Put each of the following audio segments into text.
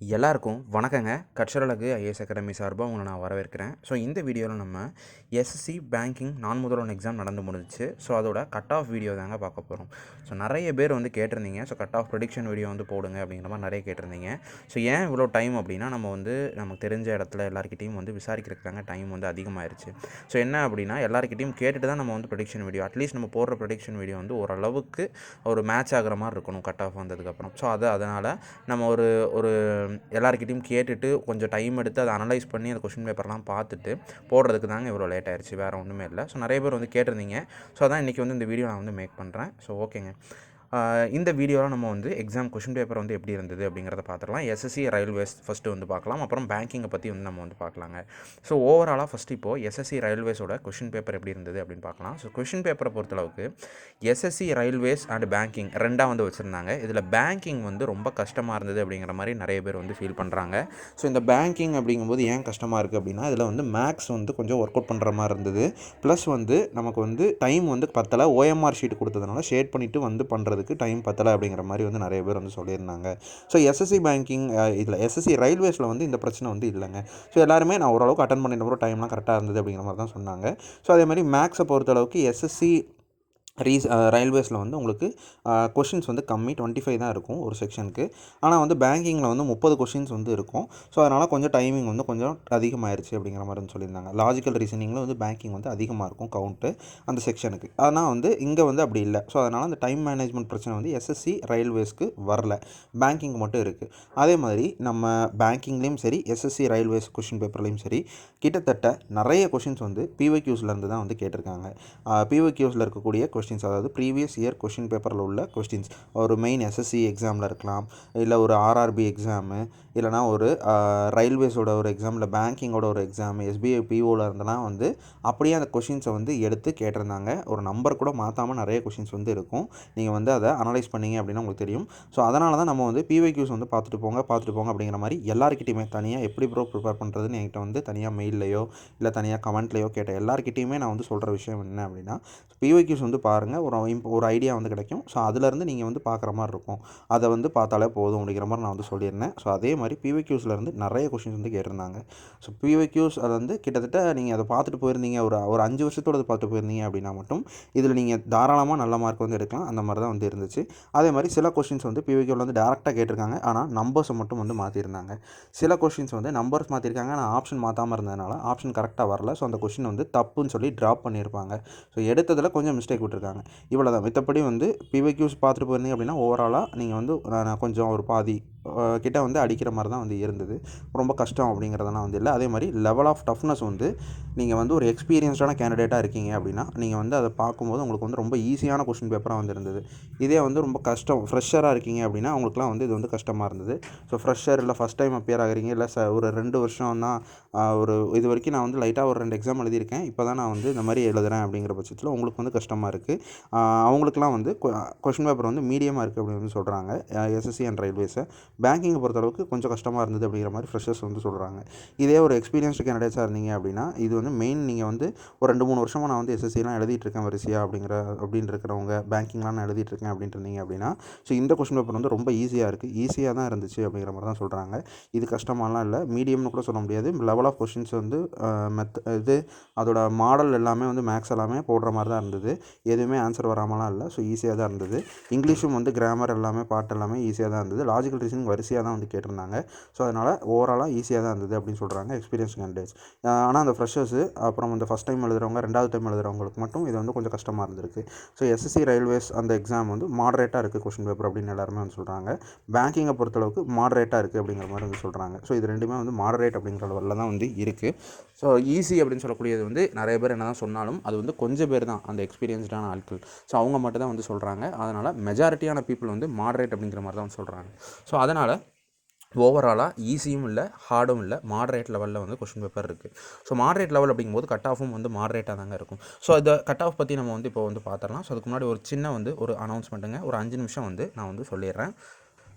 எல்லாருக்கும் வணக்கங்க. கற்றலகு IAS academy சார்பாக உங்களை நான் வரவேற்கிறேன். ஸோ இந்த வீடியோவில் நம்ம எஸ்எஸ்சி பேங்கிங் நான் முதல்வன் எக்ஸாம் நடந்து முடிஞ்சுச்சு. ஸோ அதோட கட் ஆஃப் வீடியோ தாங்க பார்க்க போகிறோம் ஸோ நிறைய பேர் வந்து கேட்டிருந்தீங்க. So cut off prediction video வந்து போடுங்க அப்படிங்கிற மாதிரி நிறைய கேட்டிருந்தீங்க. ஸோ ஏன் இவ்வளோ டைம் அப்படின்னா நம்ம வந்து நமக்கு தெரிஞ்ச இடத்துல எல்லாருக்கிட்டையும் வந்து விசாரிக்கிறதுக்காங்க டைம் வந்து அதிகமாயிருச்சு. ஸோ என்ன அப்படின்னா எல்லாருக்கிட்டையும் கேட்டுட்டு தான் நம்ம வந்து ப்ரொடிக்ஷன் வீடியோ அட்லீஸ்ட் நம்ம போடுற ப்ரொடிக்ஷன் வீடியோ வந்து ஓரளவுக்கு ஒரு மேட்ச் ஆகிற மாதிரி இருக்கணும் கட் ஆஃப் வந்ததுக்கப்புறம் ஸோ அது அதனால் நம்ம ஒரு ஒரு எல்லாருக்கிட்டையும் கேட்டுட்டு கொஞ்சம் டைம் எடுத்து அதை அனலைஸ் பண்ணி அந்த கொஷின் பேப்பர்லாம் பார்த்துட்டு போடுறதுக்கு தாங்க இவ்வளோ லேட் ஆயிடுச்சு வேறு ஒன்றுமே இல்லை. ஸோ நிறைய பேர் வந்து கேட்டிருந்தீங்க. ஸோ அதான் இன்றைக்கி வந்து இந்த வீடியோ நான் வந்து மேக் பண்ணுறேன் ஸோ ஓகேங்க இந்த வீடியோவில் நம்ம வந்து எக்ஸாம் கொஷின் பேப்பர் வந்து எப்படி இருந்தது அப்படிங்கிறத பார்த்துக்கலாம் எஸ்எஸ்சி ரயில்வேஸ் ஃபஸ்ட்டு வந்து பார்க்கலாம். அப்புறம் பேங்கிங்கை பற்றி வந்து நம்ம வந்து பார்க்கலாங்க. ஸோ ஓவராலாக ஃபஸ்ட் இப்போது எஸ்எஸ்சி ரயில்வேஸோட கொஷின் பேப்பர் எப்படி இருந்தது அப்படின்னு பார்க்கலாம். ஸோ கொஷின் பேப்பரை பொறுத்தளவுக்கு எஸ்எஸ்சி ரயில்வேஸ் அண்ட் பேங்கிங் ரெண்டாக வந்து வச்சுருந்தாங்க. இதில் பேங்கிங் வந்து ரொம்ப கஷ்டமாக இருந்தது அப்படிங்கிற மாதிரி நிறைய பேர் வந்து ஃபீல் பண்ணுறாங்க ஸோ இந்த பேங்கிங் அப்படிங்கும்போது ஏன் கஷ்டமாக இருக்குது அப்படின்னா இதில் வந்து மேக்ஸ் வந்து கொஞ்சம் ஒர்க் அவுட் பண்ணுற மாதிரி இருந்தது. ப்ளஸ் வந்து நமக்கு வந்து டைம் வந்து பத்தலை. ஓஎம்ஆர் ஷீட் கொடுத்ததுனால ஷேட் பண்ணிவிட்டு வந்து பண்ணுறது பண்ணுறதுக்கு டைம் பத்தலை அப்படிங்கிற மாதிரி வந்து நிறைய பேர் வந்து சொல்லியிருந்தாங்க. ஸோ எஸ்எஸ்சி பேங்கிங் இதில் எஸ்எஸ்சி ரயில்வேஸில் வந்து இந்த பிரச்சனை வந்து இல்லைங்க. ஸோ எல்லாருமே நான் ஓரளவுக்கு அட்டன் பண்ணிட்டு டைம்லாம் கரெக்டாக இருந்தது அப்படிங்கிற மாதிரி தான் சொன்னாங்க. ஸோ அதே மாதிரி மேக்ஸை பொறுத்தளவுக்கு எஸ்எஸ்சி ரீஸ் ரயில்வேஸில் வந்து உங்களுக்கு கொஷின்ஸ் வந்து கம்மி டுவெண்ட்டி ஃபைவ் தான் இருக்கும் ஒரு செக்ஷனுக்கு ஆனால் வந்து பேங்கிங்கில் வந்து முப்பது கொஷின்ஸ் வந்து இருக்கும். ஸோ அதனால் கொஞ்சம் டைமிங் வந்து கொஞ்சம் அதிகமாயிருச்சு அப்படிங்கிற மாதிரி வந்து சொல்லியிருந்தாங்க லாஜிக்கல் ரீசனிங்கில் வந்து பேங்கிங் வந்து அதிகமாக இருக்கும் கவுண்ட்டு அந்த செக்ஷனுக்கு ஆனால் வந்து இங்கே வந்து அப்படி இல்லை. ஸோ அதனால் அந்த டைம் மேனேஜ்மெண்ட் பிரச்சனை வந்து எஸ்எஸ்சி ரயில்வேஸ்க்கு வரல. பேங்கிங் மட்டும் இருக்குது அதே மாதிரி நம்ம பேங்கிங்லேயும் சரி எஸ்எஸ்சி ரயில்வேஸ் கொஷின் பேப்பர்லேயும் சரி கிட்டத்தட்ட நிறைய கொஷின்ஸ் வந்து பிஓக்யூஸ்லேருந்து தான் வந்து கேட்டிருக்காங்க. பிஓக்யூஸில் இருக்கக்கூடிய கொஷின் கொஸ்டின்ஸ் அதாவது ப்ரீவியஸ் இயர் கொஷின் பேப்பரில் உள்ள கொஸ்டின்ஸ் ஒரு மெயின் எஸ்எஸ்சி எக்ஸாமில் இருக்கலாம் இல்லை ஒரு ஆர்ஆர்பி எக்ஸாமு இல்லைனா ஒரு ரயில்வேஸோட ஒரு எக்ஸாம் இல்லை பேங்கிங்கோட ஒரு எக்ஸாம் எஸ்பிஐ பிஓவில் இருந்தெல்லாம் வந்து அப்படியே அந்த கொஷின்ஸை வந்து எடுத்து கேட்டிருந்தாங்க. ஒரு நம்பர் கூட மாற்றாமல் நிறைய கொஷின்ஸ் வந்து இருக்கும். நீங்கள் வந்து அதை அனலைஸ் பண்ணீங்க அப்படின்னா உங்களுக்கு தெரியும். ஸோ அதனால தான் நம்ம வந்து பிவைக்யூஸ் வந்து பார்த்துட்டு போங்க பார்த்துட்டு போங்க அப்படிங்கிற மாதிரி எல்லாருக்கிட்டையுமே தனியாக எப்படி ப்ரோ ப்ரிப்பேர் பண்ணுறதுன்னு என்கிட்ட வந்து தனியாக மெயில்லையோ இல்லை தனியாக கமெண்ட்லையோ கேட்ட எல்லாருக்கிட்டையுமே நான் வந்து சொல்கிற விஷயம் என்ன அப்படின்னா பிவைக்யூஸ் வந்து பாருங்கள் ஒரு imp- ஒரு ஐடியா வந்து கிடைக்கும். ஸோ அதுலேருந்து நீங்கள் வந்து பார்க்குற மாதிரி இருக்கும். அதை வந்து பார்த்தாலே போதும் அப்படிங்கிற மாதிரி நான் வந்து சொல்லியிருந்தேன். ஸோ அதே மாதிரி பிவிக்யூஸ்லேருந்து நிறைய கொஷின்ஸ் வந்து கேட்டிருந்தாங்க. ஸோ பிவிக்யூஸ் அது வந்து கிட்டத்தட்ட நீங்கள் அதை பார்த்துட்டு போயிருந்தீங்க. ஒரு ஒரு அஞ்சு வருஷத்தோட பார்த்துட்டு போயிருந்தீங்க அப்படின்னா மட்டும் இதில் நீங்கள் தாராளமாக நல்ல மார்க் வந்து எடுக்கலாம். அந்த மாதிரி தான் வந்து இருந்துச்சு. அதே மாதிரி சில கொஷின்ஸ் வந்து பிவிக்யூவில் வந்து டேரெக்டாக கேட்டிருக்காங்க. ஆனால் நம்பர்ஸை மட்டும் வந்து மாற்றிருந்தாங்க சில கொஷின்ஸ் வந்து நம்பர்ஸ் மாற்றிருக்காங்க ஆனால் ஆப்ஷன் மாற்றாமல் இருந்ததுனால ஆப்ஷன் கரெக்டாக வரல. ஸோ அந்த கொஷின் வந்து தப்புன்னு சொல்லி ட்ராப் பண்ணியிருப்பாங்க ஸோ எடுத்ததில் கொஞ்சம் மிஸ்டேக் விட்டுருக்காங்க இவ்வளோ தான் மித்தபடி வந்து பிவைக்யூஸ் பார்த்துட்டு போயிருந்தீங்க அப்படின்னா ஓவராலாக நீங்கள் வந்து நான் கொஞ்சம் ஒரு பாதி கிட்ட வந்து அடிக்கிற மாதிரி தான் வந்து இருந்தது. ரொம்ப கஷ்டம் அப்படிங்கிறதெல்லாம் வந்து இல்லை. அதே மாதிரி லெவல் ஆஃப் டஃப்னஸ் வந்து நீங்கள் வந்து ஒரு எக்ஸ்பீரியன்ஸ்டான கேண்டிடேட்டாக இருக்கீங்க அப்படின்னா நீங்கள் வந்து அதை பார்க்கும்போது உங்களுக்கு வந்து ரொம்ப ஈஸியான கொஷின் பேப்பராக வந்து இருந்தது. இதே வந்து ரொம்ப கஷ்டம் ஃப்ரெஷராக இருக்கீங்க அப்படின்னா உங்களுக்குலாம் வந்து இது வந்து கஷ்டமாக இருந்தது. ஸோ ஃப்ரெஷர் இல்லை ஃபஸ்ட் டைம் அப்பியர் ஆகுறீங்க இல்லை ச ஒரு ரெண்டு வருஷம் தான் ஒரு இது வரைக்கும் நான் வந்து லைட்டாக ஒரு ரெண்டு எக்ஸாம் எழுதியிருக்கேன். இப்போ தான் நான் வந்து இந்த மாதிரி எழுதுறேன் அப்படிங்கிற பட்சத்தில் உங்களுக்கு வந்து கஷ்டமாக இருக்குது அவங்களுக்குலாம் வந்து கொஷின் பேப்பர் வந்து மீடியமாக இருக்குது அப்படின்னு வந்து சொல்கிறாங்க எஸ்எஸ்சி அண்ட் ரயில்வேஸை பேங்கிங்கை பொறுத்தளவுக்கு கொஞ்சம் கஷ்டமாக இருந்தது அப்படிங்கிற மாதிரி ஃப்ரெஷர்ஸ் வந்து சொல்கிறாங்க இதே ஒரு எக்ஸ்பீரியன்ஸ்டு கேண்டிடேட்ஸாக இருந்தீங்க அப்படின்னா இது வந்து மெயின் நீங்கள் வந்து ஒரு ரெண்டு மூணு வருஷமாக நான் வந்து எஸ்எஸ்சிலாம் எழுதிட்டு இருக்கேன் வரிசையாக அப்படிங்கிற அப்படின்னு இருக்கிறவங்க பேங்கிங்லாம் நான் எழுதிட்டு இருக்கேன் அப்படின்ட்டு இருந்தீங்க அப்படின்னா ஸோ இந்த கொஷின் பேப்பர் வந்து ரொம்ப ஈஸியாக இருக்குது ஈஸியாக தான் இருந்துச்சு அப்படிங்கிற மாதிரி தான் சொல்கிறாங்க இது கஷ்டமாலாம் இல்லை. மீடியம்னு கூட சொல்ல முடியாது. லெவல் ஆஃப் கொஷின்ஸ் வந்து மெத் இது அதோட மாடல் எல்லாமே வந்து மேக்ஸ் எல்லாமே போடுற மாதிரி தான் இருந்தது. எதுவுமே ஆன்சர் வராமலாம் இல்லை. ஸோ ஈஸியாக தான் இருந்தது. இங்கிலீஷும் வந்து கிராமர் எல்லாமே பாட்டு எல்லாமே ஈஸியாக தான் இருந்தது. லாஜிக்கல் ரீசனிங் வரிசையாக தான் வந்து கேட்டிருந்தாங்க. ஸோ அதனால் ஓவராலாக ஈஸியாக தான் இருந்தது அப்படின்னு சொல்கிறாங்க எக்ஸ்பீரியன்ஸ் கேண்டிடேட்ஸ் ஆனால் அந்த ஃப்ரெஷர்ஸு அப்புறம் அந்த ஃபஸ்ட் டைம் எழுதுறவங்க ரெண்டாவது டைம் எழுதுறவங்களுக்கு மட்டும் இது வந்து கொஞ்சம் கஷ்டமாக இருந்திருக்கு. ஸோ எஸ்எஸ்சி ரயில்வேஸ் அந்த எக்ஸாம் வந்து மாடரேட்டாக இருக்குது கொஷின் பேப்பர் அப்படின்னு எல்லாருமே வந்து சொல்கிறாங்க பேங்கிங்கை பொறுத்தளவுக்கு மாடரேட்டாக இருக்குது அப்படிங்கிற மாதிரி வந்து சொல்கிறாங்க ஸோ இது ரெண்டுமே வந்து மாடரேட் அப்படிங்கிற லெவலில் தான் வந்து இருக்குது ஸோ ஈஸி அப்படின்னு சொல்லக்கூடியது வந்து நிறைய பேர் என்ன தான் சொன்னாலும் அது வந்து கொஞ்சம் பேர் தான் அந்த எக்ஸ்பீரியன்ஸ்டான ஆட்கள். ஸோ அவங்க மட்டும் தான் வந்து சொல்கிறாங்க அதனால் மெஜாரிட்டியான பீப்புள் வந்து மாடரேட் அப்படிங்கிற மாதிரி தான் சொல்கிறாங்க ஸோ அதனால் ஓவராலாக ஈஸியும் இல்லை ஹார்டும் இல்லை மாடரேட் லெவலில் வந்து கொஷின் பேப்பர் இருக்குது ஸோ மாடரேட் லெவல் அப்படிங்கும்போது கட் ஆஃபும் வந்து மாடரேட்டாக தாங்க இருக்கும். ஸோ இந்த கட் ஆஃப் பற்றி நம்ம வந்து இப்போ வந்து பார்த்துடலாம். ஸோ அதுக்கு முன்னாடி ஒரு சின்ன வந்து ஒரு அனௌன்ஸ்மெண்ட்டுங்க ஒரு அஞ்சு நிமிஷம் வந்து நான் வந்து சொல்லிடுறேன்.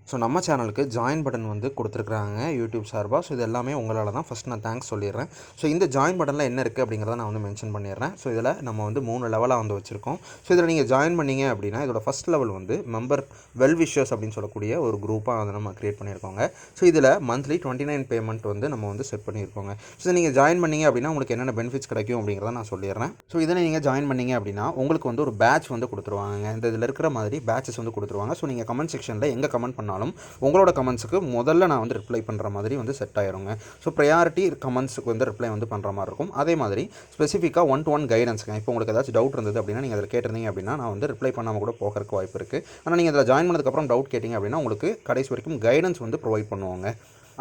ஸோ நம்ம சேனலுக்கு ஜாயின் பட்டன் வந்து கொடுத்துருக்குறாங்க யூடியூப் சார்பாக ஸோ இது எல்லாமே உங்களால் தான். ஃபஸ்ட் நான் தேங்க்ஸ் சொல்லிடுறேன். ஸோ இந்த ஜாயின் பட்டனில் என்ன இருக்குது அப்படிங்கிறத நான் வந்து மென்ஷன் பண்ணிடுறேன். ஸோ இதில் நம்ம வந்து மூணு லெவலாக வந்து வச்சுருக்கோம். ஸோ இதில் நீங்கள் ஜாயின் பண்ணீங்க அப்படின்னா இதோட ஃபஸ்ட் லெவல் வந்து மெம்பர் வெல் விஷர்ஸ் அப்படின்னு சொல்லக்கூடிய ஒரு குரூப்பாக வந்து நம்ம க்ரியேட் பண்ணியிருக்கோங்க. ஸோ இதில் மந்த்லி டுவெண்ட்டி நைன் பேமெண்ட் வந்து நம்ம வந்து செட் பண்ணியிருக்கோங்க. ஸோ நீங்கள் ஜாயின் பண்ணீங்க அப்படின்னா உங்களுக்கு என்னென்ன பெனிஃபிட்ஸ் கிடைக்கும் அப்படிங்கிறத நான் சொல்லிடுறேன். ஸோ இதில் நீங்கள் ஜாயின் பண்ணீங்க அப்படின்னா உங்களுக்கு வந்து ஒரு பேட்ச் வந்து கொடுத்துருவாங்க இந்த இதில் இருக்கிற மாதிரி பேட்சஸ் வந்து கொடுத்துருவாங்க. ஸோ நீங்கள் கமெண்ட் செக்ஷனில் எங்கே கமெண்ட் பண்ணாலும் உங்களோட கமெண்ட்ஸுக்கு முதல்ல நான் வந்து ரிப்ளை பண்ணுற மாதிரி வந்து செட் ஆயிருங்க. ஸோ ப்ரையாரிட்டி கமெண்ட்ஸுக்கு வந்து ரிப்ளை வந்து பண்ணுற மாதிரி இருக்கும். அதே மாதிரி ஸ்பெசிஃபிக்காக ஒன் டு ஒன் கைடன்ஸுங்க இப்போ உங்களுக்கு ஏதாச்சும் டவுட் இருந்தது அப்படின்னா நீங்கள் அதில் கேட்டிருந்தீங்க அப்படின்னா நான் வந்து ரிப்ளை பண்ணாமல் கூட போகிறதுக்கு வாய்ப்பு இருக்குது ஆனால் நீங்கள் அதில் ஜாயின் பண்ணதுக்கப்புறம் டவுட் கேட்டிங்க அப்படின்னா உங்களுக்கு கடைசி வரைக்கும் கைடன்ஸ் வந்து ப்ரொவைட் பண்ணுவாங்க.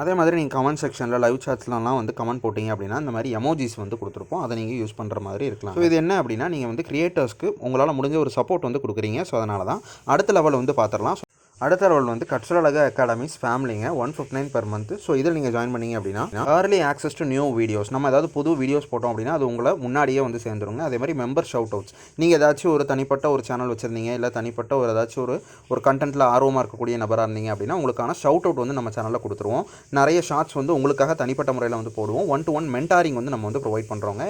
அதே மாதிரி நீங்கள் கமெண்ட் செக்ஷனில் லைவ் சாட்ஸ்லாம் வந்து கமெண்ட் போட்டிங்க அப்படின்னா இந்த மாதிரி எமோஜிஸ் வந்து கொடுத்துருப்போம். அதை நீங்கள் யூஸ் பண்ணுற மாதிரி இருக்கலாம். ஸோ இது என்ன அப்படின்னா நீங்கள் வந்து கிரியேட்டர்ஸ்க்கு உங்களால் முடிஞ்ச ஒரு சப்போர்ட் வந்து கொடுக்குறீங்க. ஸோ அதனால தான் அடுத்த லெவல் வந்து பார்த்துடலாம் அடுத்த ரோல் வந்து கற்றலக academies ஃபேமிலிங்க one fifty nine per month so இதில் நீங்கள் ஜாயின் பண்ணீங்க அப்படின்னா early access to new videos நம்ம ஏதாவது புது வீடியோஸ் போட்டோம் அப்படின்னா அது உங்களை முன்னாடியே வந்து சேர்ந்துருங்க. அதே மாதிரி மெம்பர் ஷவுட் அவுட்ஸ் நீங்கள் ஏதாச்சும் ஒரு தனிப்பட்ட ஒரு சேனல் வச்சுருந்தீங்க இல்லை தனிப்பட்ட ஒரு ஏதாச்சும் ஒரு ஒரு கண்டென்ட்டில் ஆர்வமாக இருக்கக்கூடிய நபராக இருந்தீங்க அப்படின்னா உங்களுக்கான ஷவுட் அவுட் வந்து நம்ம சேனலில் கொடுத்துருவோம். நிறைய ஷார்ட்ஸ் வந்து உங்களுக்காக தனிப்பட்ட முறையில் வந்து போடுவோம். ஒன் டு ஒன் மென்டாரிங் வந்து நம்ம வந்து ப்ரொவைட் பண்ணுறோங்க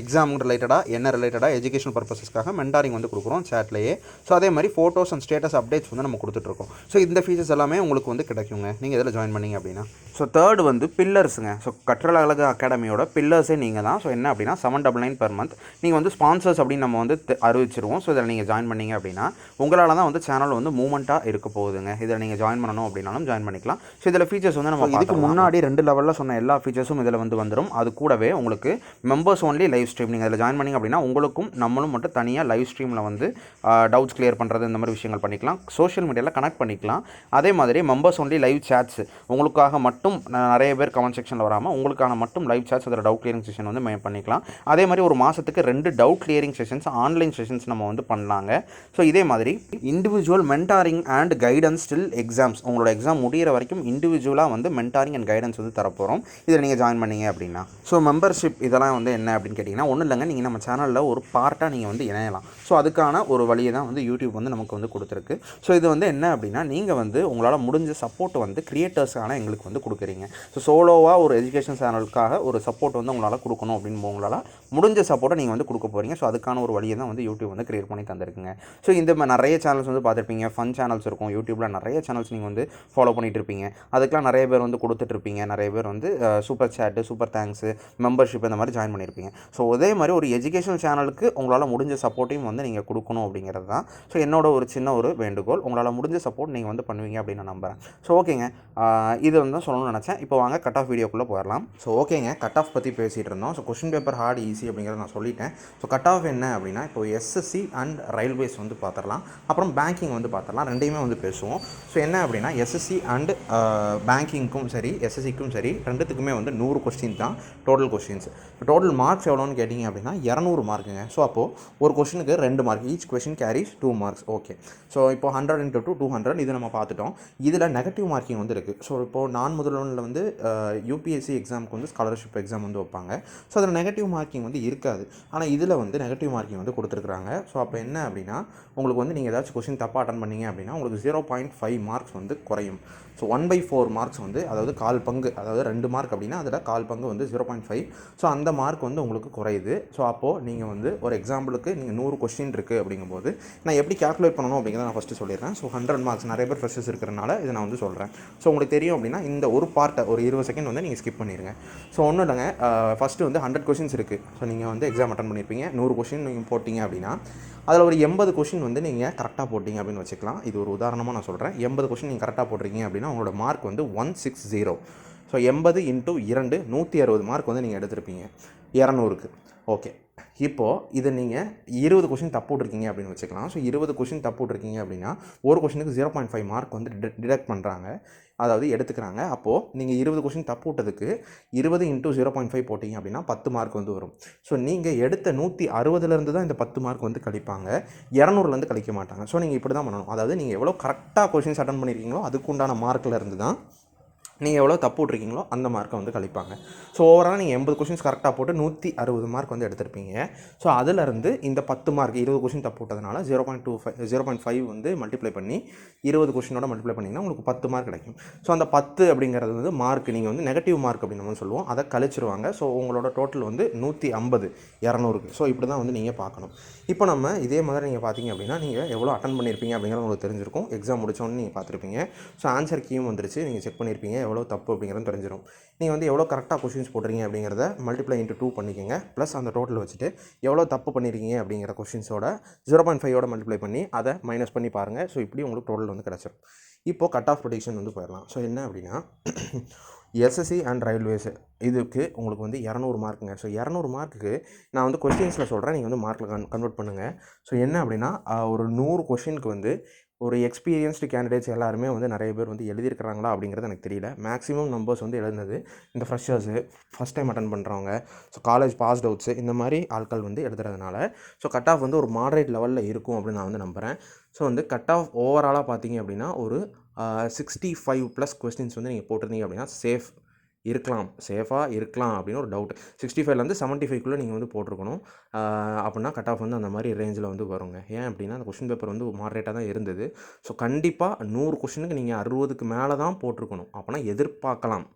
எக்ஸாம் ரிலேட்டடாக என்ன ரிலேட்டடாக எஜுகேஷன் பர்பஸஸ்க்காக மென்டாரிங் வந்து கொடுக்குறோம் சேட்லேயே ஸோ அதே மாதிரி ஃபோட்டோஸ் அண்ட் ஸ்டேட்டஸ் அப்டேட்ஸ் வந்து நம்ம கொடுத்துட்ருக்கோம் ஸோ இந்த ஃபீச்சர்ஸ் எல்லாமே உங்களுக்கு வந்து கிடைக்குங்க. நீங்கள் இதில் ஜாயின் பண்ணீங்க அப்படின்னா ஸோ தேர்ட் வந்து பில்லர்ஸுங்க ஸோ கற்றல் அழகு அகாடமியோட பில்லர்ஸே நீங்கள் தான். ஸோ என்ன அப்படின்னா seven double nine per month நீங்கள் வந்து ஸ்பான்சர்ஸ் அப்படின்னு நம்ம வந்து அறிவிச்சிருவோம். ஸோ இதில் நீங்கள் ஜாயின் பண்ணீங்க அப்படின்னா உங்களால் தான் வந்து சேனல் வந்து மூவ்மெண்ட்டாக இருக்க போகுதுங்க. இதில் நீங்கள் ஜாயின் பண்ணணும் அப்படின்னாலும் ஜாயின் பண்ணிக்கலாம். ஸோ இதில் ஃபீச்சர்ஸ் வந்து நம்ம இதுக்கு முன்னாடி ரெண்டு லெவலில் சொன்ன எல்லா ஃபீச்சர்ஸும் இதில் வந்து வந்துடும் அது கூடவே உங்களுக்கு மெம்பர்ஸ் ஒன்லி லைவ் ஸ்ட்ரீம் நீங்கள் இதில் ஜாயின் பண்ணீங்க அப்படின்னா உங்களுக்கும் நம்மளும் மட்டும் தனியாக லைவ் ஸ்ட்ரீமில் வந்து டவுட்ஸ் கிளியர் பண்ணுறது இந்த மாதிரி விஷயங்கள் பண்ணிக்கலாம். சோஷியல் மீடியாவில் கனெக்ட் பண்ணிக்கலாம். அதே மாதிரி மெம்பர்ஸ் ஒன்லி லைவ் சேட்ஸ் உங்களுக்காக மட்டும் மட்டும் நிறைய பேர் கமெண்ட் செக்ஷனில் வராமல் உங்களுக்கான மட்டும் லைவ் சார்ஜ் அதில் டவுட் கிளியரிங் செஷன் வந்து மே- பண்ணிக்கலாம். அதே மாதிரி ஒரு மாதத்துக்கு ரெண்டு doubt clearing sessions online sessions நம்ம வந்து பண்ணலாங்க. ஸோ இதே மாதிரி individual mentoring and guidance still exams உங்களோட எக்ஸாம் முடிகிற வரைக்கும் இண்டிவிஜுவலாக வந்து மென்டாரிங் அண்ட் கைடன்ஸ் வந்து தரப்போகிறோம் இதில் நீங்கள் ஜாயின் பண்ணீங்க அப்படின்னா. ஸோ மெம்பர்ஷிப் இதெல்லாம் வந்து என்ன அப்படின்னு கேட்டிங்கன்னா ஒன்றும் இல்லைங்க. நீங்கள் நம்ம சேனலில் ஒரு பார்ட்டாக நீங்கள் வந்து இணையலாம். ஸோ அதுக்கான ஒரு வழியை தான் வந்து யூடியூப் வந்து நமக்கு வந்து கொடுத்துருக்கு. ஸோ இது வந்து என்ன அப்படின்னா நீங்கள் வந்து உங்களால் முடிஞ்ச சப்போர்ட் வந்து கிரியேட்டர்ஸ்க்கான எங்களுக்கு வந்து கொடுக்குறீங்க. ஸோ சோலோவாக ஒரு எஜுகேஷன் சேனலுக்காக ஒரு சப்போர்ட் வந்து உங்களால் கொடுக்கணும் அப்படின்னு உங்களால் முடிஞ்ச சப்போர்ட்டை நீங்கள் வந்து கொடுக்க போகிறீங்க ஸோ அதுக்கான ஒரு வழியை தான் வந்து யூடியூப் வந்து கிரியேட் பண்ணி தந்திருக்குங்க. ஸோ இந்த மாதிரி நிறைய சேனல்ஸ் வந்து பார்த்துருப்பீங்க. ஃபன் சேனல்ஸ் இருக்கும். யூடியூப்பில் நிறைய சேனல்ஸ் நீங்கள் வந்து ஃபாலோ பண்ணிட்டு இருப்பீங்க. அதுக்கெலாம் நிறைய பேர் வந்து கொடுத்துட்ருப்பீங்க நிறைய பேர் வந்து super chat super thanks membership இந்த மாதிரி ஜாயின் பண்ணியிருப்பீங்க ஸோ அதே மாதிரி ஒரு எஜுகேஷன் சேனலுக்கு உங்களால் முடிஞ்ச சப்போர்ட்டையும் வந்து நீங்கள் கொடுக்கணும் அப்படிங்கிறது தான். ஸோ என்னோட ஒரு சின்ன ஒரு வேண்டுகோள். உங்களால் முடிஞ்ச சப்போர்ட் நீங்கள் வந்து பண்ணுவீங்க அப்படின்னு நான் நம்புகிறேன் ஸோ ஓகேங்க இது வந்து சொல்லணும். சொல்லணும்னு நினச்சேன். இப்போ வாங்க கட் ஆஃப் வீடியோக்குள்ளே போயிடலாம் ஸோ ஓகேங்க கட் ஆஃப் பற்றி பேசிகிட்டு இருந்தோம். So question paper hard easy அப்படிங்கிறத நான் சொல்லிட்டேன். ஸோ கட் ஆஃப் என்ன அப்படின்னா இப்போ எஸ்எஸ்சி அண்ட் ரயில்வேஸ் வந்து பார்த்துடலாம் அப்புறம் பேங்கிங் வந்து பார்த்துடலாம் ரெண்டையுமே வந்து பேசுவோம். ஸோ என்ன அப்படின்னா எஸ்எஸ்சி அண்ட் பேங்கிங்க்கும் சரி எஸ்எஸ்சிக்கும் சரி ரெண்டுத்துக்குமே வந்து நூறு கொஸ்டின் தான் டோட்டல் கொஸ்டின்ஸ் டோட்டல் மார்க்ஸ் எவ்வளோன்னு கேட்டிங்க அப்படின்னா இரநூறு மார்க்குங்க ஸோ அப்போது ஒரு கொஷினுக்கு ரெண்டு mark each question carries two marks okay so இப்போ hundred into two two hundred இது நம்ம பார்த்துட்டோம். இதில் நெகட்டிவ் மார்க்கிங் வந்து இருக்குது ஸோ இப்போது நான் ரவுண்டில் வந்து யூபிஎஸ்சி எக்ஸாமுக்கு வந்து ஸ்காலர்ஷிப் எக்ஸாம் வந்து வைப்பாங்க. ஸோ அதில் நெகட்டிவ் மார்க்கிங் வந்து இருக்காது. ஆனால் இதில் வந்து நெகட்டிவ் மார்க்கிங் வந்து கொடுத்துருக்குறாங்க. ஸோ அப்போ என்ன அப்படின்னா உங்களுக்கு வந்து நீங்கள் ஏதாச்சும் கொஸ்டின் தப்பாக அட்டன் பண்ணீங்க அப்படின்னா உங்களுக்கு ஜீரோ பாயிண்ட் ஃபைவ் மார்க்ஸ் வந்து குறையும். So one by four marks வந்து அதாவது கால் பங்கு அதாவது ரெண்டு மார்க் அப்படின்னா அதில் கால் பங்கு வந்து ஜீரோ பாயிண்ட் ஃபைவ் ஸோ அந்த மார்க் வந்து உங்களுக்கு குறையுது. ஸோ அப்போது நீங்கள் வந்து ஒரு எக்ஸாம்பிளுக்கு நீங்கள் நூறு கொஸ்டின் இருக்குது அப்படிங்கும்போது நான் எப்படி கால்குலேட் பண்ணணும் அப்படிங்கிறத நான் ஃபஸ்ட்டு சொல்லிடுறேன். ஸோ ஹண்ட்ரட் மார்க்ஸ் நிறைய பேர் ஃப்ரெஷர்ஸ் இருக்கிறனால இதை நான் வந்து சொல்கிறேன் ஸோ உங்களுக்கு தெரியும் அப்படின்னா இந்த ஒரு பார்ட்டை ஒரு இருபது செகண்ட் வந்து நீங்கள் ஸ்கிப் பண்ணிடுங்க ஸோ ஒன்றும் இல்லைங்க. ஃபஸ்ட்டு வந்து ஹண்ட்ரட் கொஷின்ஸ் இருக்குது ஸோ நீங்கள் வந்து எக்ஸாம் அட்டன் பண்ணியிருப்பீங்க நூறு கொஷின் நீங்கள் போட்டிங்க அப்படின்னா அதில் ஒரு எண்பது கொஷின் வந்து நீங்கள் கரெக்டாக போட்டிங்க அப்படின்னு வச்சுக்கலாம். இது ஒரு உதாரணமாக நான் சொல்கிறேன் எண்பது கொஷின் நீங்கள் கரெக்டாக போட்டிருக்கீங்க அப்படின்னா உங்களோட மார்க் வந்து ஒன் சிக்ஸ் ஜீரோ ஸோ எண்பது இன்ட்டு இரண்டு நூற்றி அறுபது மார்க் வந்து நீங்கள் எடுத்திருப்பீங்க. இரநூறுக்கு. ஓகே இப்போது இதை நீங்கள் இருபது கொஷின் தப்பு விட்ருக்கீங்க அப்படின்னு வச்சுக்கலாம். ஸோ இருபது கொஷின் தப்பு விட்ருக்கீங்க அப்படின்னா ஒரு கொஷினுக்கு ஜீரோ பாயிண்ட் ஃபைவ் மார்க் வந்து டிடெக்ட் பண்ணுறாங்க அதாவது எடுத்துக்கிறாங்க. அப்போது நீங்கள் இருபது கொஷின் தப்பு விட்டதுக்கு இருபது இன்ட்டு ஜீரோ பாயிண்ட் ஃபைவ் போட்டிங்க அப்படின்னா பத்து மார்க் வந்து வரும். ஸோ நீங்கள் எடுத்த நூற்றி அறுபதுலேருந்து தான் இந்த பத்து மார்க் வந்து கழிப்பாங்க. இரநூறுலேருந்து கழிக்க மாட்டாங்க. ஸோ நீங்கள் இப்படி தான் பண்ணணும். அதாவது நீங்கள் எவ்வளோ கரெக்டாக கொஷின்ஸ் அட்டன் பண்ணியிருக்கீங்களோ அதுக்குண்டான மார்க்கில் இருந்து தான் நீங்கள் எவ்வளோ தப்பு விட்ருக்கீங்களோ அந்த மார்க்கை வந்து கழிப்பாங்க. ஸோ ஓவரால் நீங்கள் எண்பது கொஷின்ஸ் கரெக்டாக போட்டு நூற்றி அறுபது மார்க் வந்து எடுத்திருப்பீங்க. ஸோ அதிலிருந்து இந்த பத்து மார்க் இருபது கொஷின் தப்பு விட்டதுனால zero point two five zero point five வந்து மல்டிப்ளை பண்ணி இருபது கொஷினோட மல்டிப்ளை பண்ணிங்கன்னா உங்களுக்கு பத்து மார்க் கிடைக்கும். ஸோ அந்த பத்து அப்படிங்கிறது வந்து மார்க் நீங்கள் வந்து நெகட்டிவ் மார்க் அப்படின்னு நம்ம சொல்லுவோம். அதை கழிச்சிருவாங்க. ஸோ உங்களோட டோட்டல் வந்து நூற்றி ஐம்பது இரநூறுக்கு. ஸோ இப்படி தான் வந்து நீங்கள் பார்க்கணும். இப்போ நம்ம இதே மாதிரி நீங்கள் பார்த்தீங்க அப்படின்னா நீங்கள் எவ்வளோ அட்டன் பண்ணியிருப்பீங்க அப்படிங்கிறது உங்களுக்கு தெரிஞ்சிருக்கும். எக்ஸாம் முடிச்சோன்னு நீங்கள் பார்த்துருப்பீங்க. ஸோ ஆன்சர் கீயும் வந்துருச்சு. நீங்கள் செக் பண்ணியிருப்பீங்க எவ்வளோ தப்பு அப்படிங்கிறது தெரிஞ்சிடும் நீங்கள் வந்து எவ்வளோ கரெக்டாக கொஷின்ஸ் போடுறீங்க அப்படிங்கிறத மல்டிப்ளை இன்ட்டு டூ பண்ணிக்கோங்க. ப்ளஸ் அந்த டோட்டல் வச்சுட்டு எவ்வளோ தப்பு பண்ணியிருக்கீங்க அப்படிங்கிற கொஷின்ஸோட ஜீரோ பாயிண்ட் ஃபைவோட மல்டிப்ளை பண்ணி அதை மைனஸ் பண்ணி பாருங்கள் ஸோ இப்படி உங்களுக்கு டோட்டல் வந்து கிடச்சிடும் இப்போது கட் ஆஃப் ப்ரொடிக்ஷன் வந்து போயிடலாம். ஸோ என்ன அப்படின்னா எஸ்எஸ்சி அண்ட் ரயில்வேஸ் இதுக்கு உங்களுக்கு வந்து இரநூறு மார்க்குங்க ஸோ இரநூறு மார்க்குக்கு நான் வந்து கொஸ்டின்ஸில் சொல்கிறேன் நீங்கள் வந்து மார்க்கில் கன் கன்வெர்ட் பண்ணுங்கள் ஸோ என்ன அப்படின்னா ஒரு நூறு கொஷினுக்கு வந்து ஒரு எக்ஸ்பீரியன்ஸ்டு கேண்டிடேட்ஸ் எல்லாருமே வந்து நிறைய பேர் வந்து எழுதியிருக்கிறாங்களா அப்படிங்கிறது எனக்கு தெரியல. மேக்ஸிமம் நம்பர்ஸ் வந்து எழுதுனது இந்த ஃப்ரெஷர்ஸு ஃபஸ்ட் டைம் அட்டன் பண்ணுறவங்க ஸோ காலேஜ் பாஸ்ட் அவுட்ஸு இந்த மாதிரி ஆட்கள் வந்து எழுதுறதுனால ஸோ கட் ஆஃப் வந்து ஒரு மாடரேட் லெவலில் இருக்கும் அப்படின்னு நான் வந்து நம்புகிறேன் ஸோ வந்து கட் ஆஃப் ஓவராலாக பார்த்தீங்க அப்படின்னா ஒரு சிக்ஸ்டி ஃபைவ் ப்ளஸ் கொஸ்டின்ஸ் வந்து நீங்கள் போட்டிருந்தீங்க அப்படின்னா சேஃப் இருக்கலாம் சேஃபாக இருக்கலாம் அப்படின்னு ஒரு டவுட் சிக்ஸ்டி ஃபைவ்லேருந்து செவன்ட்டி ஃபைவ்க்குள்ளே நீங்கள் வந்து போட்டிருக்கணும். அப்படின்னா கட் ஆஃப் வந்து அந்த மாதிரி ரேஞ்சில் வந்து வருங்க. ஏன் அப்படின்னா அந்த கொஷின் பேப்பர் வந்து மாடரேட்டாக தான் இருந்தது. ஸோ கண்டிப்பாக நூறு கொஷினுக்கு நீங்கள் அறுபதுக்கு மேலே தான் போட்டிருக்கணும். அப்போனா எதிர்பார்க்கலாம்.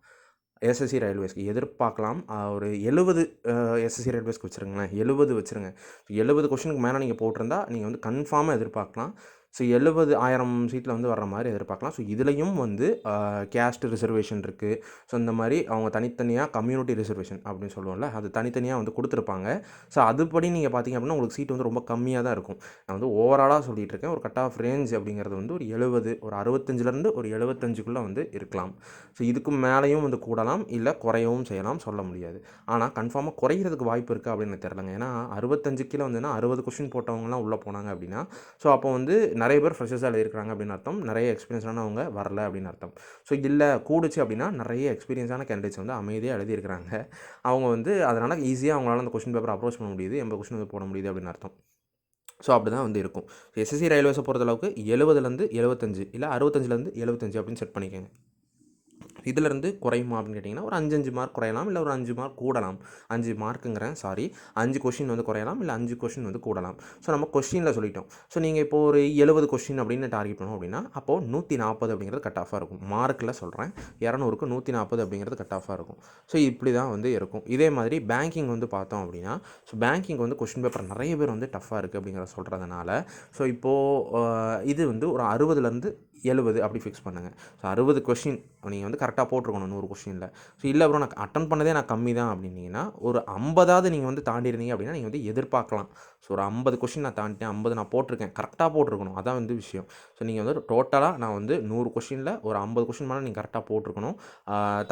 எஸ்எஸ்சி ரயில்வேஸ்க்கு எதிர்பார்க்கலாம். ஒரு எழுபது எஸ்எஸ்சி ரயில்வேஸ்க்கு வச்சுருங்களேன். எழுபது வச்சுருங்க. எழுபது கொஷினுக்கு மேலே நீங்கள் போட்டிருந்தா நீங்கள் வந்து கன்ஃபார்மாக எதிர்பார்க்கலாம். ஸோ எழுபது ஆயிரம் சீட்டில் வந்து வர்ற மாதிரி எதிர்பார்க்கலாம். ஸோ இதுலேயும் வந்து கேஸ்ட் ரிசர்வேஷன் இருக்குது ஸோ இந்த மாதிரி அவங்க தனித்தனியாக கம்யூனிட்டி ரிசர்வேஷன் அப்படின்னு சொல்லுவோம்ல அது தனித்தனியாக வந்து கொடுத்துருப்பாங்க. ஸோ அதுபடி நீங்கள் பார்த்தீங்க அப்படின்னா உங்களுக்கு சீட் வந்து ரொம்ப கம்மியாக தான் இருக்கும். நான் வந்து ஓவராலாக சொல்லிகிட்டு இருக்கேன். ஒரு கட் ஆஃப் ரேஞ்ச் அப்படிங்கிறது வந்து ஒரு எழுபது ஒரு அறுபத்தஞ்சிலேருந்து ஒரு எழுபத்தஞ்சுக்குள்ளே வந்து இருக்கலாம். ஸோ இதுக்கு மேலேயும் வந்து கூடலாம் இல்லை குறையவும் செய்யலாம் சொல்ல முடியாது. ஆனால் கன்ஃபார்மாக குறையிறதுக்கு வாய்ப்பு இருக்குது அப்படின்னு எனக்கு தெரிலங்க ஏன்னா அறுபத்தஞ்சு கீழே வந்துன்னா அறுபது கொஷின் போட்டவங்கலாம் உள்ளே போனாங்க அப்படின்னா ஸோ அப்போ வந்து நிறைய நிறைய பேர் ஃப்ரெஷர்ஸாக எழுதியிருக்காங்க அப்படின்னு அர்த்தம். நிறைய எக்ஸ்பீரியன்ஸானவங்க வரல அப்படின்னு அர்த்தம். ஸோ இல்லை கூடுச்சு அப்படின்னா நிறைய எக்ஸ்பீரியன்ஸான கேண்டிடேட்ஸ் வந்து அமைதியாக எழுதியிருக்கிறாங்க. அவங்க வந்து அதனால் ஈஸியாக அவங்களால அந்த கொஷின் பேப்பர் அப்ரோச் பண்ண முடியுது. எண்பது கொஷின் வந்து போட முடியுது அப்படின்னு அர்த்தம். ஸோ அப்படி தான் வந்து இருக்கும். எஸ்எஸ்சி ரயில்வேஸை பொறுத்தளவுக்கு எழுபதுலேருந்து எழுபத்தஞ்சு இல்லை அறுபத்தஞ்சிலேருந்து எழுபத்தஞ்சு அப்படின்னு செட் பண்ணிக்கோங்க. இதிலிருந்து குறையுமா அப்படின்னு கேட்டிங்கன்னா ஒரு அஞ்சு மார்க் குறையலாம் இல்லை ஒரு அஞ்சு மார்க் கூடலாம். அஞ்சு மார்க்குங்கிறேன் சாரி அஞ்சு கொஷின் வந்து குறையலாம் இல்லை அஞ்சு கொஷின் வந்து கூடலாம். ஸோ நம்ம கொஷினில் சொல்லிட்டோம். ஸோ நீங்கள் இப்போ ஒரு எழுபது கொஷின் அப்படின்னு டார்கெட் பண்ணோம் அப்படின்னா அப்போது நூற்றி நாற்பது அப்படிங்கிறது கட் ஆஃபாக இருக்கும். மார்க்கில் சொல்கிறேன் இரநூறுக்கு நூற்றி நாற்பது அப்படிங்கிறது கட் ஆஃபாக இருக்கும். ஸோ இப்படி தான் வந்து இருக்கும். இதே மாதிரி பேங்கிங் வந்து பார்த்தோம் அப்படின்னா ஸோ பேங்கிங் வந்து கொஷின் பேப்பர் நிறைய பேர் வந்து டஃப்பாக இருக்குது அப்படிங்கிறத சொல்கிறதுனால ஸோ இப்போது இது வந்து ஒரு அறுபதுலேருந்து எழுபது அப்படி ஃபிக்ஸ் பண்ணுங்கள் ஸோ அறுபது கொஷின் நீங்கள் வந்து கரெக்டாக போட்டிருக்கணும் நூறு கொஷினில் ஸோ இல்லை அப்புறம் நான் அட்டன் பண்ணதே நான் கம்மி தான் அப்படின்னீங்கன்னா ஒரு ஐம்பதாவது நீங்கள் வந்து தாண்டிருந்தீங்க அப்படின்னா நீங்கள் வந்து எதிர்பார்க்கலாம். ஸோ ஒரு ஐம்பது கொஷின் நான் தாண்டிட்டேன் ஐம்பது நான் போட்டிருக்கேன். கரெக்டாக போட்டிருக்கணும். அதான் வந்து விஷயம். ஸோ நீங்கள் வந்து டோட்டலாக நான் வந்து நூறு கொஷினில் ஒரு ஐம்பது கொஷின் மேலே நீங்கள் கரெக்டாக போட்டிருக்கணும்.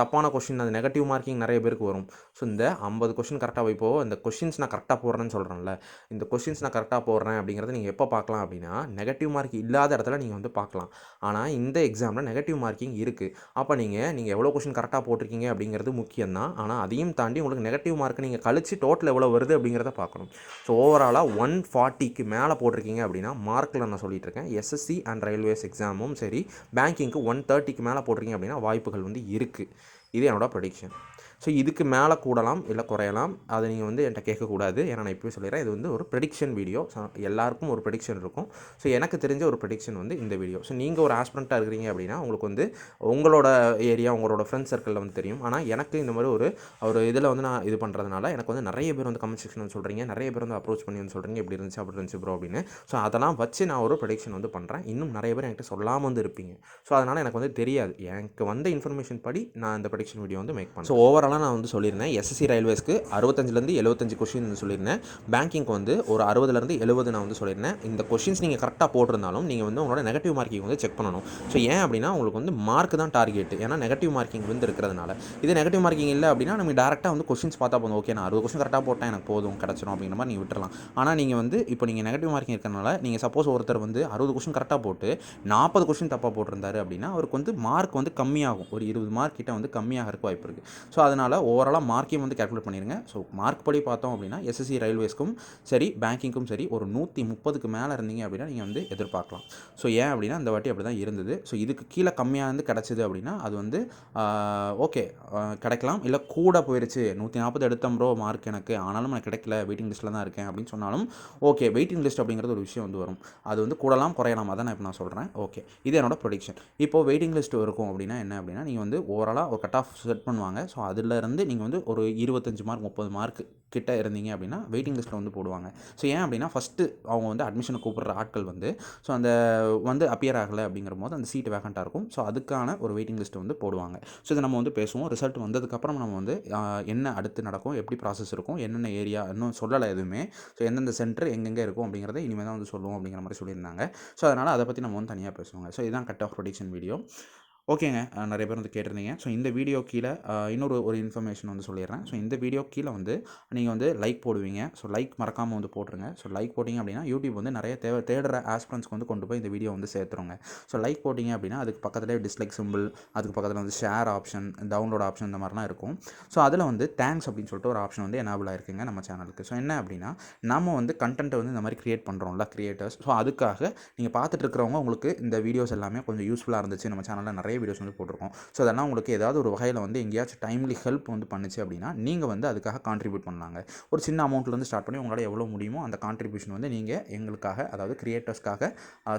தப்பான கொஷின் அது நெகட்டிவ் மார்க்கிங் நிறைய பேருக்கு வரும். ஸோ இந்த ஐம்பது கொஷின் கரெக்டாக வைப்போ இந்த கொஷின்ஸ் நான் கரெக்டாக போடுறேன்னு சொல்கிறேன்ல இந்த கொஷின்ஸ் நான் கரெக்டாக போடுறேன் அப்படிங்கிறத நீங்கள் எப்போ பார்க்கலாம் அப்படின்னா நெகட்டிவ் மார்க் இல்லாத இடத்துல நீங்கள் வந்து பார்க்கலாம். ஆனால் இந்த எக்ஸாமில் நெகட்டிவ் மார்க்கிங் இருக்குது அப்போ நீங்கள் நீங்கள் எவ்வளோ கொஷின் கரெக்டாக போட்டிருக்கீங்க அப்படிங்கிறது முக்கியம் தான் ஆனால் அதையும் தாண்டி உங்களுக்கு நெகட்டிவ் மார்க் நீங்கள் கழிச்சு டோட்டல் எவ்வளோ வருது அப்படிங்கிறத பார்க்கணும். ஸோ ஓவராலாக ஒன் ஃபார்ட்டிக்கு மேலே போட்டிருக்கீங்க அப்படின்னா மார்க்கில் நான் சொல்லிட்டு இருக்கேன். எஸ்எஸ்சி அண்ட் ரயில்வேஸ் எக்ஸாமும் சரி பேங்கிங்க்கு ஒன் தேர்ட்டிக்கு மேலே போட்டிருக்கீங்க அப்படின்னா வாய்ப்புகள் வந்து இருக்குது இது என்னோட ப்ரொடிக்ஷன் ஸோ இதுக்கு மேலே கூடலாம் இல்லை குறையலாம். அதை நீங்கள் வந்து என்கிட்ட கேட்கக்கூடாது. ஏன்னா நான் இப்போயே சொல்லிடுறேன். இது வந்து ஒரு ப்ரெடிக்ஷன் வீடியோ ஸோ எல்லாருக்கும் ஒரு ப்ரெடிக்ஷன் இருக்கும். ஸோ எனக்கு தெரிஞ்ச ஒரு ப்ரெடிக்ஷன் வந்து இந்த வீடியோ ஸோ நீங்கள் ஒரு ஆஸ்பிரண்ட்டாக இருக்கிறீங்க அப்படின்னா உங்களுக்கு வந்து உங்களோட ஏரியா உங்களோட ஃப்ரெண்ட்ஸ் சர்க்கிளில் வந்து தெரியும். ஆனால் எனக்கு இந்த மாதிரி ஒரு ஒரு இதில் வந்து நான் இது பண்ணுறதுனால எனக்கு வந்து நிறைய பேர் வந்து கமெண்ட் செக்ஷன் சொல்கிறீங்க நிறைய பேர் வந்து அப்ரோச் பண்ணி வந்து சொல்கிறீங்க இப்படி இருந்துச்சு அப்படி இருந்துச்சு ப்ரோ அப்படின்னு. ஸோ அதெல்லாம் வச்சு நான் ஒரு ப்ரெடிக்ஷன் வந்து பண்ணுறேன் இன்னும் நிறைய பேர் என்கிட்ட சொல்லாமல் வந்து இருப்பீங்க. ஸோ அதனால் எனக்கு வந்து தெரியாது. எனக்கு வந்த இன்ஃபர்மேஷன் படி நான் இந்த ப்ரெடிக்ஷன் வீடியோ வந்து மேக் பண்ணேன் ஸோ ஓவராலாக நான் வந்து சொல்லியிருந்தேன். எஸ்எஸ்சி ரயில்வேஸ்க்கு அறுபத்தஞ்சிலேருந்து எழுபத்தஞ்சு கொஷின் வந்து சொல்லியிருந்தேன். பேங்கிங்க்கு வந்து ஒரு அறுபதுலேருந்து எழுபது நான் வந்து சொல்லியிருந்தேன். இந்த கொஷின்ஸ் நீங்கள் கரெக்டாக போட்டிருந்தாலும் நீங்கள் வந்து உங்களோட நெகட்டிவ் மார்க்கிங் வந்து செக் பண்ணணும். ஸோ ஏன் அப்படின்னா உங்களுக்கு வந்து மார்க் தான் டார்கெட் ஏன்னா நெகட்டிவ் மார்க்கிங் வந்து இருக்கிறதுனால இது நெகட்டிவ் மார்க்கிங் இல்லை அப்படின்னா நம்ம டேரெக்டாக வந்து கொஷின்ஸ் பார்த்தா போதும். ஓகே நான் அறுபது கொஷின் கரெக்டாக போட்டேன். எனக்கு போதும் கிடச்சிடும் அப்படிங்கிற மாதிரி நீங்கள் விட்டுறலாம். ஆனால் நீங்கள் வந்து இப்போ நீங்கள் நெகட்டிவ் மார்க்கிங் இருக்கிறனால நீங்கள் சப்போஸ் ஒருத்தர் வந்து அறுபது கொஷின் கரெக்டாக போட்டு நாற்பது கொஷின் தப்பாக போட்டிருந்தாரு அப்படின்னா அவருக்கு வந்து மார்க் வந்து கம்மியாகும். ஒரு இருபது மார்க் கிட்ட வந்து கம்மியாக கம்மியாக இருக்க. வாய்ப்பு இருக்குது ஸோ அதனால் அதனால் ஓவராலாக மார்க்கையும் வந்து கேல்குலேட் பண்ணிடுங்க ஸோ மார்க் படி பார்த்தோம் அப்படின்னா எஸ்எஸ்சி ரயில்வேஸ்க்கும் சரி பேங்கிங்க்கும் சரி ஒரு நூற்றி முப்பதுக்கு மேலே இருந்தீங்க அப்படின்னா நீங்கள் வந்து எதிர்பார்க்கலாம். ஸோ ஏன் அப்படின்னா இந்த வாட்டி அப்படி தான் இருந்தது. ஸோ இதுக்கு கீழே கம்மியாக இருந்து கிடச்சிது அப்படின்னா அது வந்து ஓகே கிடைக்கலாம். இல்லை கூட போயிடுச்சு நூற்றி நாற்பது எடுத்தோம் ப்ரோ மார்க் எனக்கு. ஆனாலும் எனக்கு கிடைக்கல. வெயிட்டிங் லிஸ்ட்டில் தான் இருக்கேன் அப்படின்னு சொன்னாலும் ஓகே வெயிட்டிங் லிஸ்ட் அப்படிங்கிறது ஒரு விஷயம் வந்து வரும். அது வந்து கூடலாம் குறையலாம். அதான் நான் இப்போ நான் சொல்கிறேன் ஓகே இது என்னோட ப்ரொடிக்ஷன் இப்போ வெயிட்டிங் லிஸ்ட் இருக்கும் அப்படின்னா என்ன அப்படின்னா நீங்கள் வந்து ஓவராலாக ஒரு கட் ஆஃப் செட் பண்ணுவாங்க ஸோ இருந்து நீங்கள் வந்து ஒரு இருபத்தஞ்சு மார்க் முப்பது மார்க் கிட்டே இருந்தீங்க அப்படின்னா வெயிட்டிங் லிஸ்ட்டில் வந்து போடுவாங்க. ஸோ ஏன் அப்படின்னா ஃபஸ்ட்டு அவங்க வந்து அட்மிஷனை கூப்பிட்ற ஆட்கள் வந்து ஸோ அந்த வந்து அப்பியர் ஆகலை அப்படிங்கிற போது அந்த சீட் வேகண்ட்டாக இருக்கும். ஸோ அதுக்கான ஒரு வெயிட்டிங் லிஸ்ட்டை வந்து போடுவாங்க. ஸோ இதை நம்ம வந்து பேசுவோம். ரிசல்ட் வந்ததுக்கப்புறம் நம்ம வந்து என்ன அடுத்து நடக்கும் எப்படி ப்ராசஸ் இருக்கும் என்னென்ன ஏரியா இன்னும் சொல்லலை எதுவுமே. ஸோ எந்தெந்த சென்டர் எங்கெங்கே இருக்கும் அப்படிங்கிறத இனிமேல் தான் வந்து சொல்லுவோம் அப்படிங்கிற மாதிரி சொல்லியிருந்தாங்க. ஸோ அதனால் அதை பற்றி நம்ம வந்து தனியாக பேசுவாங்க. ஸோ இதுதான் கட் ஆஃப் ப்ரொடிக்ஷன் வீடியோ ஓகேங்க. நிறைய பேர் வந்து கேட்டிருந்தீங்க. ஸோ இந்த வீடியோ கீழே இன்னொரு ஒரு இன்ஃபர்மேஷன் வந்து சொல்லிடுறேன். ஸோ இந்த வீடியோ கீழே வந்து நீங்கள் வந்து லைக் போடுவீங்க. ஸோ லைக் மறக்காமல் வந்து போட்டுருங்க. ஸோ லைக் போட்டிங்க அப்படின்னா யூடியூப் வந்து நிறைய தேவை தேடுற ஆஸ்பிரன்ஸ்க்கு வந்து கொண்டு போய் இந்த வீடியோ வந்து சேர்த்துருங்க. ஸோ லைக் போட்டிங்க அப்படின்னா அதுக்கு பக்கத்துலேயே டிஸ்லைக் சிம்பிள் அதுக்கு பக்கத்தில் வந்து ஷேர் ஆப்ஷன் டவுன்லோட் ஆப்ஷன் இந்த மாதிரிலாம் இருக்கும். ஸோ அதில் வந்து தேங்க்ஸ் அப்படின்னு சொல்லிட்டு ஒரு ஆப்ஷன் வந்து எனேபிள் ஆயிருக்குங்க நம்ம சேனலுக்கு ஸோ என்ன அப்படின்னா நம்ம வந்து கண்டென்ட்டை வந்து இந்த மாதிரி க்ரியேட் பண்ணுறோம்ல கிரியேட்டர்ஸ் ஸோ அதுக்காக நீங்கள் பார்த்துட்டு இருக்கிறவங்க உங்களுக்கு இந்த வீடியோஸ் எல்லாமே கொஞ்சம் யூஸ்ஃபுல்லாக இருந்துச்சு. நம்ம சேனலில் நிறைய வீடியோஸ் வந்து போட்டிருக்கோம். ஸோ அதெல்லாம் உங்களுக்கு ஏதாவது ஒரு வகையில் வந்து எங்கேயாச்சும் டைம்லி ஹெல்ப் வந்து பண்ணுச்சு அப்படின்னா நீங்கள் வந்து அதுக்காக கான்ட்ரிபியூட் பண்ணலாங்க. ஒரு சின்ன அமௌண்ட்லேருந்து ஸ்டார்ட் பண்ணி உங்களால் எவ்வளோ முடியுமோ அந்த கான்ட்ரிபியூஷன் வந்து நீங்கள் எங்களுக்காக அதாவது கிரியேட்டர்ஸ்க்காக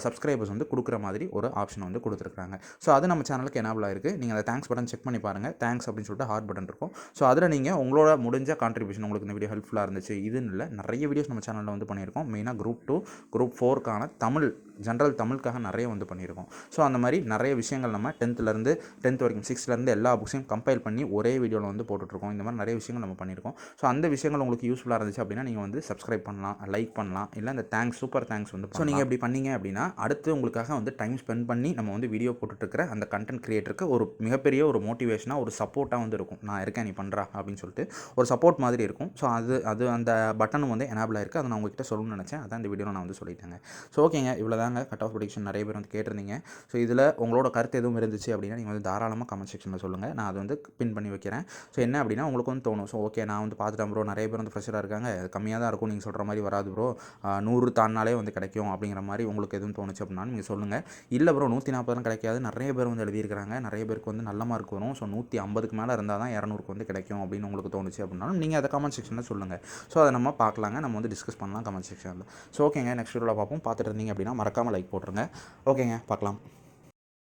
சப்ஸ்கிரைபர்ஸ் வந்து கொடுக்குற மாதிரி ஒரு ஆப்ஷன் வந்து கொடுத்துருக்காங்க ஸோ அது நம்ம சேனலுக்கு எனேபிள் ஆயிருக்கு. நீங்கள் அந்த தேங்க்ஸ் பட்டன் செக் பண்ணி பாருங்கள் தேங்க்ஸ் அப்படின்னு சொல்லிட்டு ஹார்ட் பட்டன் இருக்கும். ஸோ அதில் நீங்கள் உங்களோட முடிஞ்ச கான்ட்ரிபியூஷன் உங்களுக்கு இந்த வீடியோ ஹெல்ப்ஃபுல்லாக இருந்துச்சு. இதுன்னு இல்லை நிறைய வீடியோஸ் நம்ம சேனலில் வந்து பண்ணியிருக்கோம். மெயினாக குரூப் டூ குரூப் ஃபோருக்கான தமிழ் ஜென்ரல் தமிழுக்காக நிறைய வந்து பண்ணியிருக்கோம். ஸோ அந்த மாதிரி நிறைய விஷயங்கள் நம்ம டென்த்துலேருந்து டென்த் வரைக்கும் சிக்ஸ்த்லேருந்து எல்லா புக்ஸையும் கம்பைல் பண்ணி ஒரே வீடியோவில் வந்து போட்டுட்ருக்கோம். இந்த மாதிரி நிறைய விஷயங்கள் நம்ம பண்ணியிருக்கோம். ஸோ அந்த விஷயங்கள் உங்களுக்கு யூஸ்ஃபுல்லாக இருந்துச்சு அப்படின்னா நீங்கள் வந்து சப்ஸ்கிரைப் பண்ணலாம் லைக் பண்ணலாம் இல்லை இந்த தேங்க்ஸ் சூப்பர் தேங்க்ஸ் வந்து ஸோ நீங்கள் இப்படி பண்ணீங்க அப்படின்னா அடுத்து உங்களுக்காக வந்து டைம் ஸ்பெண்ட் பண்ணி நம்ம வந்து வீடியோ போட்டுட்ருக்கிற அந்த கண்டென்ட் கிரியேட்டருக்கு ஒரு மிகப்பெரிய ஒரு மோட்டிவேஷனாக ஒரு சப்போர்ட்டாக வந்து இருக்கும். நான் இருக்கேன் நீ பண்ணுறா அப்படின்னு சொல்லிட்டு. ஒரு சப்போர்ட் மாதிரி இருக்கும். ஸோ அது அது அந்த பட்டனும் வந்து எனேபிள் ஆயிருக்கு. அதை நான் உங்ககிட்ட சொல்லணும்னு நினச்சேன். அதான் இந்த வீடியோ நான் வந்து சொல்லிட்டேங்க. ஸோ ஓகேங்க இவ்வளோ தாங்க கட் ஆஃப் ப்ரொடிக்ஷன் நிறைய பேர் வந்து கேட்டிருந்தீங்க. ஸோ இதில் உங்களோட கருத்து எதுவும் இருந்துச்சு அப்படின்னா நீங்கள் வந்து தாராளமாக கமெண்ட் செக்ஷனில் சொல்லுங்கள் நான் அதை வந்து பின் பண்ணி வைக்கிறேன். ஸோ என்ன அப்படின்னா உங்களுக்கு வந்து தோணும். ஸோ ஓகே நான் வந்து பார்த்துட்டேன் ப்ரோ நிறைய பேர் வந்து ஃப்ரெஷராக இருக்காங்க. அது கம்மியாக தான் இருக்கும். நீங்கள் சொல்கிற மாதிரி வராது ப்ரோ நூறு தாண்டாலே வந்து கிடைக்கும் அப்படிங்கிற மாதிரி உங்களுக்கு எதுவும் தோணுச்சு அப்படின்னா நீங்கள் சொல்லுங்கள் இல்லை ப்ரோ நூற்றி நாற்பதுலாம் கிடைக்காது. நிறைய பேர் வந்து எழுதியிருக்கிறாங்க. நிறைய பேருக்கு வந்து நல்ல மார்க் வரும். ஸோ நூற்றி ஐம்பதுக்கு மேலே இருந்தால் தான் இரநூறுக்கு வந்து கிடைக்கும் அப்படின்னு உங்களுக்கு தோணுச்சு அப்படின்னாலும் நீங்கள் அதை கமெண்ட் செக்ஷனில் சொல்லுங்கள் ஸோ அதை நம்ம பார்க்கலாங்க. நம்ம வந்து டிஸ்கஸ் பண்ணலாம் கமெண்ட் செக்ஷனில் ஸோ ஓகேங்க நெக்ஸ்ட் வீடியோவில் பார்ப்போம். பார்த்துட்டு இருந்தீங்க அப்படின்னா மறக்காமல் லைக் போட்டுருங்க. ஓகேங்க பார்க்கலாம்.